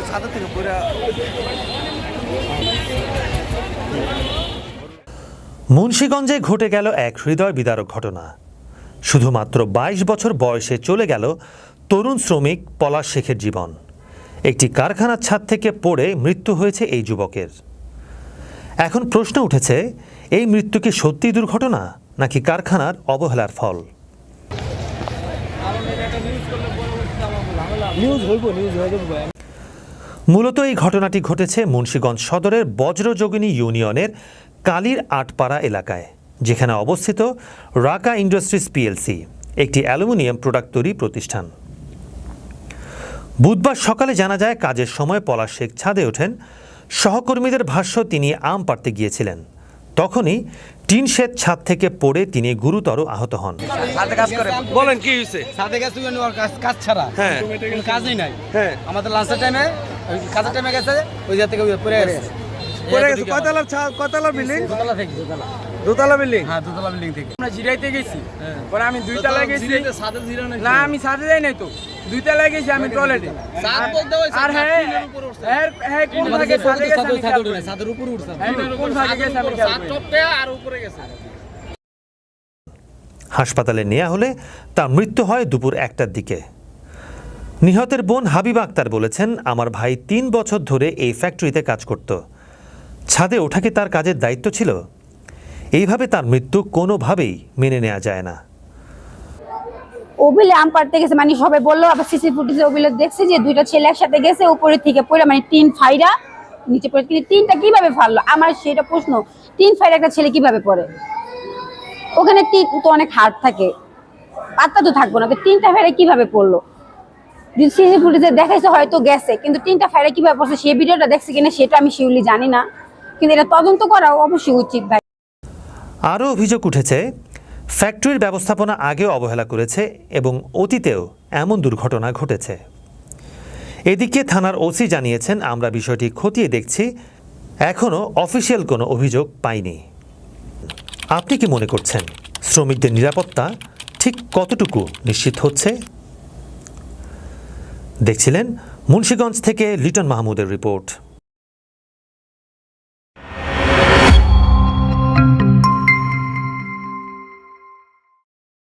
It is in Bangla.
থেকে মুন্সীগঞ্জে ঘটে গেল এক হৃদয় বিদারক ঘটনা। শুধুমাত্র ২২ বছর বয়সে চলে গেল তরুণ শ্রমিক পলাশ শেখের জীবন। একটি কারখানার ছাদ থেকে পড়ে মৃত্যু হয়েছে এই যুবকের। এখন প্রশ্ন উঠেছে এই মৃত্যু কি সত্যি দুর্ঘটনা নাকি কারখানার অবহেলার ফল? নিউজ হইব নিউজ হয়ে যাব মূলত এই ঘটনাটি ঘটেছে মুন্সীগঞ্জ সদরের বজ্রযোগিনী ইউনিয়নের কালীর আটপাড়া এলাকায় যেখানে অবস্থিত রাকা ইন্ডাস্ট্রিজ পিএলসি একটি অ্যালুমিনিয়াম প্রোডাক্ট তৈরি প্রতিষ্ঠান। বুধবার সকালে জানা যায় কাজের সময় পলাশ শেখ ছাদে ওঠেন। সহকর্মীদের ভাষ্য তিনি আম পাড়তে গিয়েছিলেন। তখনই টিন শেড ছাদ থেকে পড়ে তিনি গুরুতর আহত হন। বলেন কি হয়েছে? ছাদে গেছে কাজ কাজ ছাড়া। হ্যাঁ। কাজই নাই। হ্যাঁ। আমাদের লাঞ্চের টাইমে কাজের টাইমে গেছে ওই জায়গা থেকে পড়ে গেছে। পড়ে গেছে। কয়তলার ছা- কয়তলার বিল্ডিং দোতলা থেকে দোতলা। দোতলা বিল্ডিং হ্যাঁ দোতলা বিল্ডিং থেকে। আমরা জিরাইতে গেছি। পরে আমি দুই তলায় গেছি। না আমি সাথে যাই নাই তো। দুই তলায় গেছি আমি টয়লেটে। আর হ্যাঁ হ্যাঁ হ্যাঁ কোন ভাগে সাথে গেছে উপরে উঠছে। হ্যাঁ, কোন ভাগে গেছে আমি খেয়াল করিনি। হাসপাতালে নেওয়া হলে তার মৃত্যু হয় দুপুর একটার দিকে। নিহতের বোন হাবিব আক্তার বলেছেন, আমার ভাই তিন বছর ধরে এই ফ্যাক্টরিতে কাজ করত। ছাদে ওঠা কি তার কাজের দায়িত্ব ছিল? এইভাবে তার মৃত্যু কোনোভাবেই মেনে নেওয়া যায় না। ওবিলে আম পাড়তে গেছে মানে সবাই বলল, আবার সিসি ফুটেজে ওবিলে দেখছে যে দুইটা ছেলে একসাথে গেছে, উপরে থেকে পড়ে মানে তিন ফাইরা নিচে পড়ে। কিন্তু তিনটা কীভাবে ফাললো আমার সেটা প্রশ্ন তিন ফাইরা একটা ছেলে কীভাবে পড়ে? ওখানে তো অনেক হার্ড থাকে, পাত্তা তো থাকব না, তো তিনটা ফাইরা কীভাবে পড়ল? যদি সিসি ফুটেজে দেখাইছে হয়তো গেছে, কিন্তু তিনটা ফাইরা কীভাবে পড়ছে সেই ভিডিওটা দেখছে কিনা সেটা আমি শিউলি জানি না। কিন্তু এটা তদন্ত করা অবশ্যই উচিত ভাই। আরও অভিযোগ উঠেছে ফ্যাক্টরির ব্যবস্থাপনা আগেও অবহেলা করেছে এবং অতীতেও এমন দুর্ঘটনা ঘটেছে। এদিকে থানার ওসি জানিয়েছেন, আমরা বিষয়টি খতিয়ে দেখছি, এখনও অফিসিয়াল কোনো অভিযোগ পাইনি। আপনি কি মনে করছেন, শ্রমিকদের নিরাপত্তা ঠিক কতটুকু নিশ্চিত হচ্ছে? দেখছিলেন মুন্সীগঞ্জ থেকে লিটন মাহমুদের রিপোর্ট।